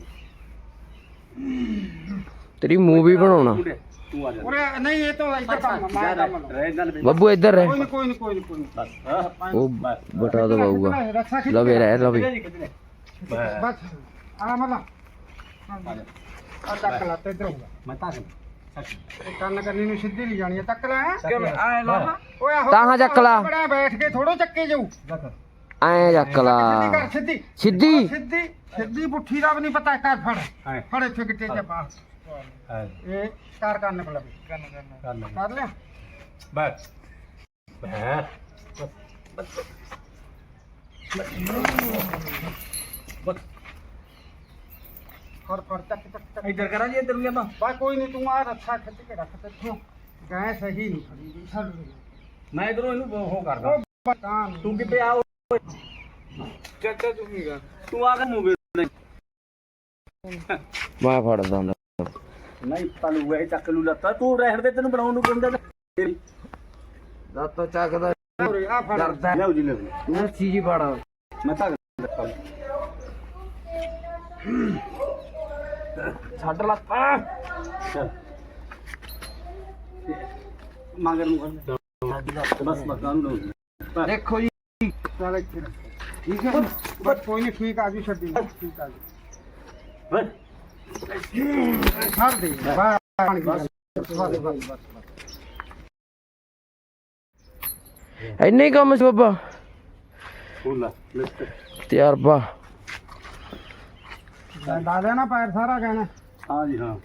Speaker 1: ਤੇਰੀ ਮੂਵੀ ਬਣਾਉਣਾ।
Speaker 3: ਮੁੰਡੇ ਤੂੰ ਆ ਜਾ।
Speaker 2: ਉਰੇ ਨਹੀਂ ਇਹ ਤਾਂ ਇੱਧਰ ਕੰਮ ਮੈਂ ਕੰਮ ਲਊਂ।
Speaker 3: ਰਹਿ ਗੱਲ ਬੇ
Speaker 1: ਬੱਬੂ ਇੱਧਰ
Speaker 2: ਕੋਈ
Speaker 1: ਰਹਿ
Speaker 2: ਨਹੀਂ ਕੋਈ ਨਹੀਂ ਕੋਈ ਨਹੀਂ ਕੋਈ ਨਹੀਂ
Speaker 3: ਬਸ ਹਾਂ
Speaker 1: ਉਹ ਬਟਾ ਦਵਾਊਗਾ।
Speaker 2: ਰੱਸਾ ਖਿੱਚ
Speaker 1: ਲਵੇ। ਰਹਿ? ਲਵੇ
Speaker 3: ਬਸ
Speaker 2: ਬਸ ਆ ਮਲਾ। ਆ ਚੱਕ ਲਾ ਤੇ ਇਧਰ ਹੋਊਗਾ
Speaker 3: ਮੈਂ ਤਾਂ ਸੱਚ
Speaker 2: ਇਹ ਕੰਨ ਕੰਨੀ ਨੂੰ ਸਿੱਧੀ ਨਹੀਂ ਜਾਣੀ ਹੈ, ਚੱਕ ਲੈ। ਆਏ ਲਾ। ਓਏ ਆਹੋ
Speaker 1: ਤਾਹਾਂ ਚੱਕ ਲਾ।
Speaker 2: ਬੜਾ ਬੈਠ ਕੇ ਥੋੜੋ ਚੱਕੇ ਜਾਊ।
Speaker 1: ਐਂ ਚੱਕ ਲਾ।
Speaker 2: ਸਿੱਧੀ ਕਰ ਸਿੱਧੀ।
Speaker 1: ਸਿੱਧੀ।
Speaker 2: ਸਿੱਧੀ ਸਿੱਧੀ ਪੁੱਠੀ ਦਾ ਵੀ ਨਹੀਂ ਪਤਾ ਕਰ ਫੜ।
Speaker 3: ਹਾਂ।
Speaker 2: ਫੜ ਇੱਥੇ ਕਿੱਥੇ ਜਾ ਪਾ।
Speaker 3: ਹਾਂ
Speaker 2: ਇਹ ਕਾਰ ਕੰਨ ਪਲਾ ਕੰਨ ਕੰਨ।
Speaker 3: ਕਰ ਲੈ
Speaker 2: ਕਰ ਲਿਆ?
Speaker 3: ਬਸ। ਬਸ ਬਸ
Speaker 2: ਫੜ ਫੜ ਚੱਕ ਚੱਕ ਚੱਕ।
Speaker 3: ਇੱਧਰ ਕਰਾਂ ਜੀ ਇੱਧਰ ਵੀ ਆਪਾਂ?
Speaker 2: ਬਾ ਕੋਈ ਨਹੀਂ ਤੂੰ ਆ ਰੱਸਾ ਖਿੱਚ ਕੇ ਰੱਖ ਤੇ ਇੱਥੋਂ। ਗੈਸ ਸਹੀ ਨਹੀਂ ਖੜੀ ਜੀ ਛੱਡ ਦੇ।
Speaker 3: ਮੈਂ ਇਧਰੋਂ ਇਹਨੂੰ ਉਹ ਕਰਦਾ।
Speaker 2: ਉਹ ਬਤਾ
Speaker 3: ਤੂੰ ਕਿੱਥੇ ਆ? ਓਏ?
Speaker 2: ਚਾਚਾ ਤੂੰ ਕੀ ਕਰ?
Speaker 3: ਤੂੰ ਆ ਕੇ ਮੂਵੀ
Speaker 1: ਮੈਂ ਫੜਦਾ ਹੁੰਦਾ।
Speaker 3: ਨਹੀਂ ਤਲੂ ਇਹ ਚੱਕ ਲੂ ਲੱਤਾ। ਤੂੰ ਰਹਿਣ ਦੇ ਤੈਨੂੰ ਬਣਾਉਣ ਨੂੰ ਕਹਿੰਦਾ
Speaker 1: ਦਾਤੋ ਚੱਕਦਾ।
Speaker 2: ਆ ਫੜ।
Speaker 1: ਡਰਦਾ।
Speaker 3: ਲਿਆਓ ਜੀ ਲਿਆਓ
Speaker 1: ਤੂੰ ਰੱਸੀ ਜੀ ਫੜਾ
Speaker 3: ਮੈਂ ਤਾਂ
Speaker 1: ਛੱਡ ਲਾ
Speaker 3: ਚੱਲ ਮਗਰ ਨੂੰ ਕਰ ਬਸ ਮਕਾਨ ਨੂੰ
Speaker 1: ਦੇਖੋ ਜੀ।
Speaker 2: ਚੱਲ ਇੱਥੇ। ਰੱਖ। ਠੀਕ ਹੈ। ਬਸ ਕੋਈ ਨਹੀਂ ਠੀਕ ਆ ਜੀ ਛੱਡੀ। ਠੀਕ ਆ ਜੀ।
Speaker 3: ਬਸ।
Speaker 2: ਛੱਡ
Speaker 1: ਇੰਨੇ ਕੰਮ ਸੀ ਬਾਬਾ।
Speaker 3: ਖੋਲਾ
Speaker 1: ਤਜਰਬਾ।
Speaker 2: ਲਾ ਦੇਣਾ ਪੈਰ ਸਾਰਾ ਕਹਿਣਾ।
Speaker 3: ਹਾਂ ਜੀ ਹਾਂ।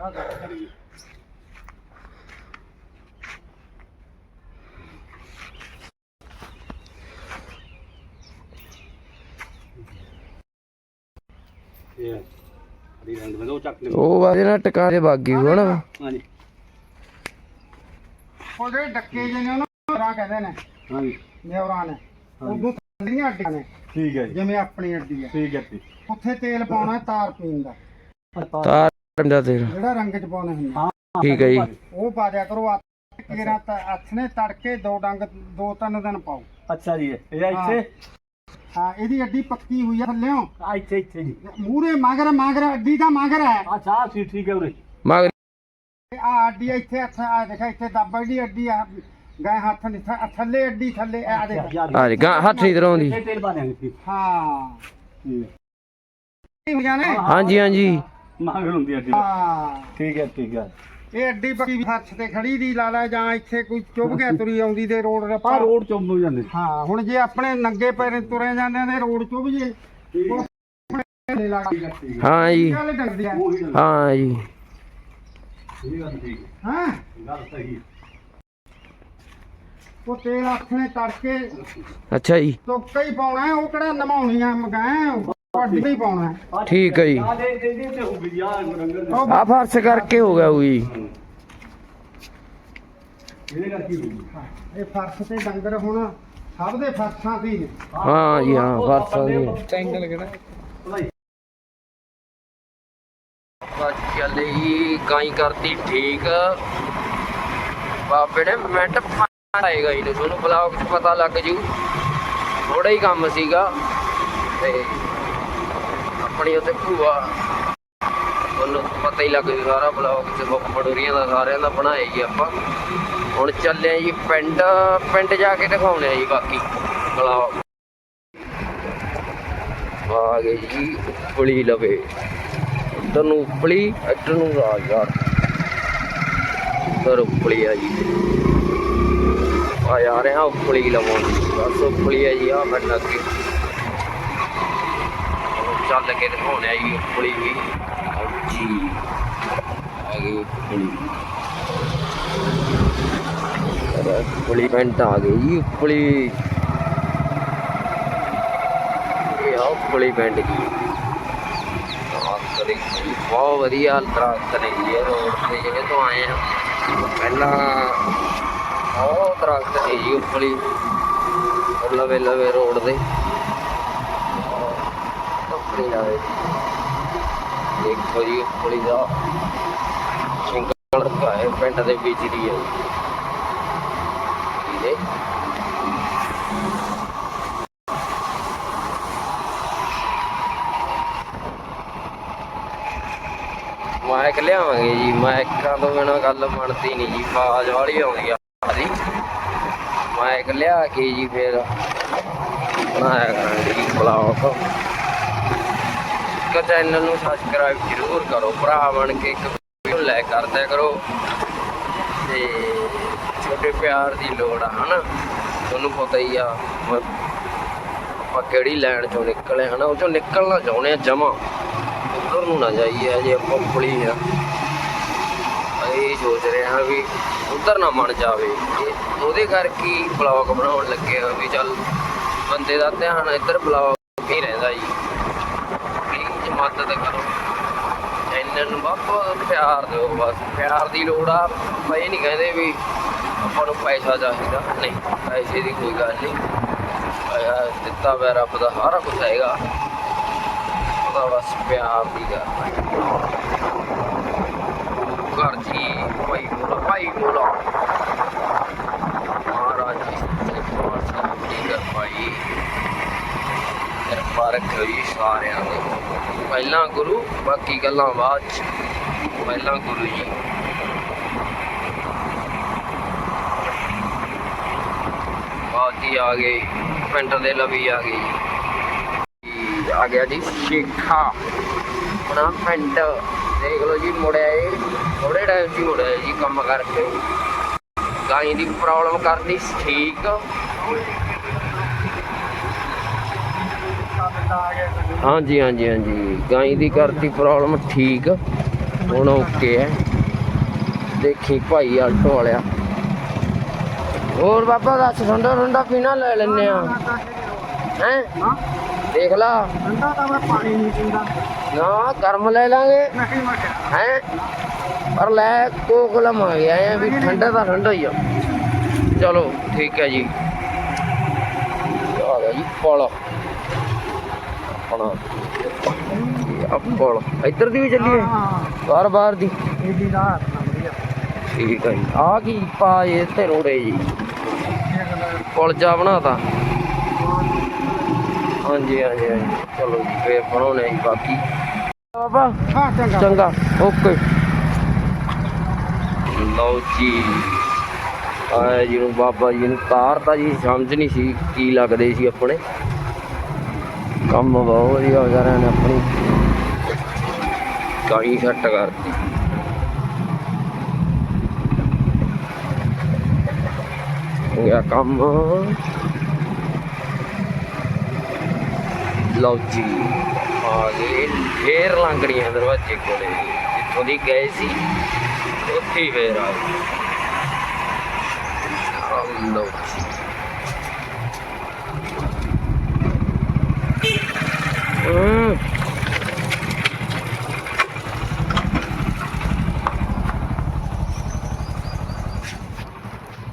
Speaker 3: ਆ ਕਰ ਕਰੀਏ ਇਹ ਹਰੀ ਰੰਗ ਦੇ ਉਹ ਚੱਕ ਲੈ
Speaker 1: ਉਹ ਵਾਜੇ ਨਾਲ ਟਕਾ ਦੇ ਬਾਗੀ ਹੋਣਾ।
Speaker 3: ਹਾਂਜੀ।
Speaker 2: ਉਹ ਜਿਹੜੇ ਡੱਕੇ ਜਿਹੇ ਨੇ ਉਹਨੂੰ ਰਾ ਕਹਿੰਦੇ ਨੇ।
Speaker 3: ਹਾਂਜੀ।
Speaker 2: ਨਿਉਰਾਂ ਨੇ। ਉਦੋਂ ਥੱਲੀਆਂ ਅੱਡੀਆਂ ਨੇ।
Speaker 3: ਠੀਕ ਹੈ ਜੀ।
Speaker 2: ਜਿਵੇਂ ਆਪਣੀ ਅੱਡੀ ਹੈ।
Speaker 3: ਠੀਕ ਹੈ ਜੀ।
Speaker 2: ਉੱਥੇ ਤੇਲ ਪਾਉਣਾ ਹੈ ਤਾਰ ਪੀਣ ਦਾ।
Speaker 1: ਤਾਰ ਦਾ ਤੇਲ।
Speaker 2: ਜਿਹੜਾ ਰੰਗ ਚ ਪਾਉਣੇ ਹੁੰਦੇ
Speaker 1: ਠੀਕ ਹੈ ਜੀ।
Speaker 2: ਉਹ ਪਾ ਦਿਆ ਕਰੋ ਆ ਕੇਰਾ ਤਾਂ ਨੇ ਤੜਕੇ ਦੋ ਡੰਗ ਦੋ ਤਿੰਨ ਦਿਨ ਪਾਓ।
Speaker 3: ਅੱਛਾ ਜੀ। ਇਹ ਇੱਥੇ?
Speaker 2: ਹਾਂ ਇਹਦੀ ਅੱਡੀ ਪੱਕੀ ਹੋਈ ਆ ਥੱਲਿਓ।
Speaker 3: ਆ ਇੱਥੇ ਇੱਥੇ ਜੀ।
Speaker 2: ਮੂਰੇ ਮਗਰ ਮਗਰ ਅੱਡੀ ਦਾ ਮਗਰ ਹੈ।
Speaker 3: ਅੱਛਾ ਸੀ ਠੀਕ ਹੈ ਉਰੇ।
Speaker 1: ਮਗਰ
Speaker 2: ਆ ਅੱਡੀ ਇੱਥੇ ਹੱਥ ਆ ਦੇਖਾ ਇੱਥੇ ਦੱਬ ਦੀ ਅੱਡੀ ਆ। ਗਏ ਹੱਥ ਨਹੀਂ ਥ- ਥੱਲੇ ਅੱਡੀ ਥੱਲੇ ਆ ਦੇਖ।
Speaker 1: ਆ ਜੀ ਗਾਂ ਹੱਥ ਨਹੀਂ ਦਰਾਉਂਦੀ
Speaker 3: ਇਹ ਤੇਲ ਪਾ ਠੀਕ।
Speaker 2: ਹਾਂ।
Speaker 1: ਹਾਂਜੀ ਹਾਂਜੀ।
Speaker 3: ਹੁੰਦੀ ਠੀਕ
Speaker 2: ਹਾਂ।
Speaker 3: ਠੀਕ ਹੈ ਠੀਕ ਹੈ।
Speaker 2: ਇਹ ਪੱਕੀ ਵੀ ਹੱਥ ਤੇ ਖੜੀ ਦੀ ਲਾ ਲੈ ਜਾਂ ਇੱਥੇ ਕੋਈ ਚੁੱਭ ਗਿਆ ਤੁਰੀ ਆਉਂਦੀ ਦੇ ਰੋਡ
Speaker 3: ਆ
Speaker 2: ਰੱਪਾ
Speaker 3: ਰੋਡ ਚੋਂ ਨੂੰ ਜਾਂਦੇ।
Speaker 2: ਹਾਂ ਹੁਣ ਜੇ ਆਪਣੇ ਨੰਗੇ ਪੈਰ ਤੁਰੇ ਜਾਂਦੇ ਨੇ ਰੋਡ ਚੁੱਭ ਜੇ। ਕੇ
Speaker 1: ਹਾਂ ਜੀ।
Speaker 2: ਆ।
Speaker 1: ਹਾਂ ਜੀ।
Speaker 3: ਹੈ
Speaker 2: ਹਾਂ।
Speaker 3: ਗੱਲ ਸਹੀ
Speaker 2: ਉਹ ਤੇਲ ਨੇ ਤੜਕੇ
Speaker 1: ਅੱਛਾ ਜੀ।
Speaker 2: ਤੁੱਕਾ ਹੀ ਪਾਉਣਾ ਹੈ, ਉਹ ਕਿਹੜਾ ਨਮਾਉਣੀਆਂ ਮਗਾਂ ਪਾਉਣਾ।
Speaker 1: ਠੀਕ ਹੈ ਜੀ।
Speaker 3: ਆ ਦੇ ਦੇ ਦੇ ਤੇ ਹੋ ਗਈ ਆ ਰੰਗਲ
Speaker 2: ਉਹ
Speaker 1: ਆ ਫਰਸ਼ ਕਰਕੇ ਹੋ ਗਿਆ ਹੋਈ
Speaker 3: ਇਹਦੇ ਕਰਕੇ ਹੋ ਗਈ
Speaker 2: ਇਹ ਫਰਸ਼ ਤੇ ਡੰਗਰ ਹੁਣ ਸਭ ਦੇ ਫਰਸ਼ਾਂ ਤੇ ਹੀ ਨੇ।
Speaker 1: ਹਾਂ ਜੀ ਹਾਂ ਫਰਸ਼ ਦੀ।
Speaker 3: ਟੈਂਗਲ ਕਿਹੜਾ
Speaker 1: ਬਸ ਚੱਲੇ ਜੀ ਕਾਈ ਕਰਤੀ ਠੀਕ। ਬਾਬੇ ਨੇ ਮਿੰਟ ਆਏਗਾ ਜੀ ਤੁਹਾਨੂੰ ਬਲੌਗ 'ਚ ਪਤਾ ਲੱਗ ਜੂ। ਥੋੜਾ ਹੀ ਕੰਮ ਸੀਗਾ। ਤੇ ਆਪਣੀ ਉੱਤੇ ਭੂਆ। ਤੁਹਾਨੂੰ ਪਤਾ ਹੀ ਲੱਗ ਜੂ ਸਾਰਾ ਬਲੌਗ 'ਚ ਬੜੂਰੀਆਂ ਦਾ ਸਾਰਿਆਂ ਦਾ ਬਣਾਇਆ ਜੀ ਆਪਾਂ। ਹੁਣ ਚੱਲੇ ਆ ਜੀ ਪਿੰਡ ਪਿੰਡ ਜਾ ਕੇ ਦਿਖਾਉਣੇ ਆ ਜੀ ਬਾਕੀ ਬਲੌਗ ਆ ਗਏ ਜੀ ਪੁਲੀ ਲਵੇ। ਇੱਧਰ ਨੂੰ ਉਪਲੀ, ਇੱਧਰ ਨੂੰ ਰਾਜਗੜ੍ਹ। ਇੱਧਰ ਉਪਲੀ ਆ ਜੀ। ਆ ਜਾ ਰਹੇ ਉਪਲੀ ਲਵਾਉਣ ਬਸ ਉਪਲੀ ਆ ਜੀ, ਆ ਪਿੰਡ ਅੱਗੇ। ਚੱਲ ਕੇ ਦਿਖਾਉਣੇ ਆ ਜੀ ਉਪਲੀ ਵੀ ਜੀ। ਆ ਗਈ ਉਪਲੀ ਉਪਲੀ ਪਿੰਡ ਆ ਗਈ ਜੀ ਉਪਲੀ। ਇਹ ਆ ਉਪਲੀ ਪਿੰਡ ਜੀ। ਜੀ, ਬਹੁਤ ਵਧੀਆ ਦਰਖਤ ਨੇ ਜੀ ਇਹ ਰੋਡ ਤੇ ਜਿਹੜੇ ਤੋਂ ਆਏ ਆ ਪਹਿਲਾਂ ਬਹੁਤ ਦਰਖਤ ਨੇ ਜੀ ਉੱਪਲੀ। ਲਵੇ ਲਵੇ ਰੋਡ ਦੇ ਉੱਪਲੀ ਆਵੇ। ਦੇਖੋ ਜੀ ਉੱਪਲੀ ਦਾ ਸਿੰਗਲ ਰਖਾ ਹੈ ਪਿੰਡ ਦੇ ਵਿੱਚ ਦੀ ਹੈ। ਜੀ ਇਹ ਲਿਆਵਾਂਗੇ ਜੀ ਮਾਇਕਾਂ ਤੋਂ ਬਿਨਾ ਗੱਲ ਬਣਦੀ ਨਹੀਂ ਜੀ, ਆਵਾਜ਼ ਵਾਲੀ ਆਉਂਦੀ ਆ ਜੀ। ਮਾਈਕ ਲਿਆ ਕੇ ਜੀ ਫਿਰ ਬਣਾਇਆ ਕਰਾਂਗੇ ਜੀ, ਬਲੌਗ। ਇੱਕ ਚੈਨਲ ਨੂੰ ਸਬਸਕ੍ਰਾਈਬ ਜ਼ਰੂਰ ਕਰੋ। ਭਰਾ ਬਣ ਕੇ ਇੱਕ ਵੀਡੀਓ ਲਾਈਕ ਕਰਦਿਆ ਕਰੋ। ਤੇ ਛੋਟੇ ਪਿਆਰ ਦੀ ਲੋੜ ਆ, ਹਨਾ? ਤੁਹਾਨੂੰ ਪਤਾ ਹੀ ਆ ਆਪਾਂ ਕਿਹੜੀ ਲੈਣ ਚੋਂ ਨਿਕਲੇ ਹਨਾ? ਉਹ ਚੋਂ ਨਿਕਲਣਾ ਚਾਹੁੰਦੇ ਆ ਜਮਾ। ਉੱਧਰ ਨੂੰ ਨਾ ਜਾਈਏ ਜੇ ਆਪਾਂ ਪੁਲੀ ਆ। ਇਹ ਸੋਚ ਰਿਹਾ ਵੀ ਉੱਧਰ ਨਾ ਮਨ ਜਾਵੇ। ਉਹਦੇ ਕਰਕੇ ਹੀ ਬਲੌਗ ਬਣਾਉਣ ਲੱਗੇ ਆ ਵੀ ਚੱਲ, ਬੰਦੇ ਦਾ ਧਿਆਨ ਇੱਧਰ ਬਲੌਗ ਹੀ ਰਹਿੰਦਾ ਜੀ। ਮਦਦ ਕਰੋ। ਇਹਨਾਂ ਨੂੰ ਬਹੁਤ ਪਿਆਰ ਦਿਓ, ਬਸ। ਪਿਆਰ ਦੀ ਲੋੜ ਆ। ਆਪਾਂ ਨਹੀਂ ਕਹਿੰਦੇ ਵੀ ਆਪਾਂ ਨੂੰ ਪੈਸਾ ਚਾਹੀਦਾ। ਨਹੀਂ, ਪੈਸੇ ਦੀ ਕੋਈ ਗੱਲ ਨਹੀਂ। ਦਿੱਤਾ ਵੇ ਰੱਬ ਦਾ, ਸਾਰਾ ਕੁਝ ਹੈਗਾ। ਉਹਦਾ ਬਸ ਪਿਆਰ ਦੀ ਗੱਲ ਘਰ ਜੀ ਭਾਈ ਮੋਲਾ ਭਾਈ ਮੋਲਾ ਮਹਾਰਾਜ ਜੀ ਦੇ ਪਾਸ ਦੀ ਕਰ ਕਿਰਪਾ ਰੱਖਿਓ ਜੀ ਸਾਰਿਆਂ ਦੇ। ਪਹਿਲਾਂ ਗੁਰੂ, ਬਾਕੀ ਗੱਲਾਂ ਬਾਅਦ ਚ। ਪਹਿਲਾਂ ਗੁਰੂ ਜੀ। ਬਾਕੀ ਆ ਗਏ, ਪਿੰਡ ਦੇ ਲਵੀ ਆ ਗਏ ਆ ਗਿਆ ਜੀ ਸ਼ੇਖਾ। ਆਪਣਾ ਪਿੰਡ। ਦੇਖ ਲਓ ਜੀ, ਮੁੜਿਆ ਇਹ। ਥੋੜੇ ਟਾਈਮ 'ਚ ਮੁੜਿਆ ਜੀ ਕੰਮ ਕਰਕੇ। ਗਾਈ ਦੀ ਪ੍ਰੋਬਲਮ ਕਰਦੀ ਠੀਕ। ਹਾਂਜੀ ਹਾਂਜੀ ਹਾਂਜੀ। ਗਾਈ ਦੀ ਕਰਤੀ ਪ੍ਰੋਬਲਮ ਠੀਕ। ਹੁਣ ਓਕੇ ਹੈ ਦੇਖੀ ਭਾਈ ਆਟੋ ਵਾਲਿਆ। ਹੋਰ ਬਾਬਾ ਦੱਸ ਠੰਡਾ ਠੰਡਾ ਪੀਣਾ ਲੈ ਲੈਨੇ ਆ। ਹੈ? ਦੇਖ ਲਾ।
Speaker 2: ਠੰਡਾ ਤਾਂ ਮੈਂ ਪਾਣੀ ਨਹੀਂ ਪੀਂਦਾ।
Speaker 1: ਨਾ ਗਰਮ ਲੈ ਲਾਂਗੇ।
Speaker 2: ਨਹੀਂ ਮੈਂ
Speaker 1: ਹੈ? ਪਰ ਲੈ ਕੋਕ ਲਵਾਂਗੇ ਆਏ ਵੀ ਠੰਡਾ ਤਾਂ ਠੰਡਾ ਹੀ ਆ। ਚਲੋ ਠੀਕ ਹੈ ਜੀ। ਆ ਗਿਆ ਜੀ ਪਲ। ਆ ਇੱਧਰ ਦੀ ਵੀ ਚੱਲੀਏ?
Speaker 2: ਹਾਂ
Speaker 1: ਬਾਰ ਬਾਰ ਦੀ।
Speaker 2: ਇਹਦੀ ਰਾਤ
Speaker 1: ਠੀਕ ਹੈ ਜੀ। ਆ ਕੀ ਪਾ ਇਹ ਤੇ ਰੋੜੇ ਜੀ? ਪੁਲ ਜਾ ਬਣਾਤਾ। ਹਾਂਜੀ ਹਾਂਜੀ ਹਾਂਜੀ। ਚਲੋ ਜੀ ਫੇਰ ਬਣਾਉਣੇ ਆ ਜੀ ਬਾਕੀ। ਬਾਬਾ
Speaker 2: ਹਾਂ ਚੰਗਾ।
Speaker 1: ਚੰਗਾ। ਓਕੇ। ਲਓ ਜੀ। ਆਏ ਜੀ ਨੂੰ ਬਾਬਾ ਜੀ ਨੂੰ ਤਾਰ ਤਾਂ ਜੀ ਸਮਝ ਨਹੀਂ ਸੀ ਕੀ ਲੱਗਦੇ ਸੀ ਆਪਣੇ। ਕੰਮ ਬਹੁਤ ਵਧੀਆ ਵਿਚਾਰਿਆਂ ਨੇ ਆਪਣੀ। ਕਾਈ ਸੱਟ ਕਰਤੀ ਹੋ ਗਿਆ ਕੰਮ। ਲਓ ਜੀ। ਆ ਗਏ ਫੇਰ ਲੰਗੜੀਆਂ ਦਰਵਾਜ਼ੇ ਕੋਲੇ। ਜਿੱਥੋਂ ਦੀ ਗਏ ਸੀ, ਉੱਥੇ ਹੀ ਫੇਰ ਆ ਗਏ। ਲਓ ਜੀ।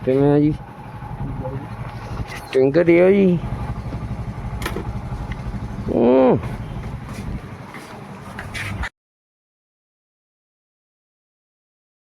Speaker 1: ਕਿਵੇਂ ਆ ਜੀ? ਟਿੰਗ ਦਿਓ ਜੀ।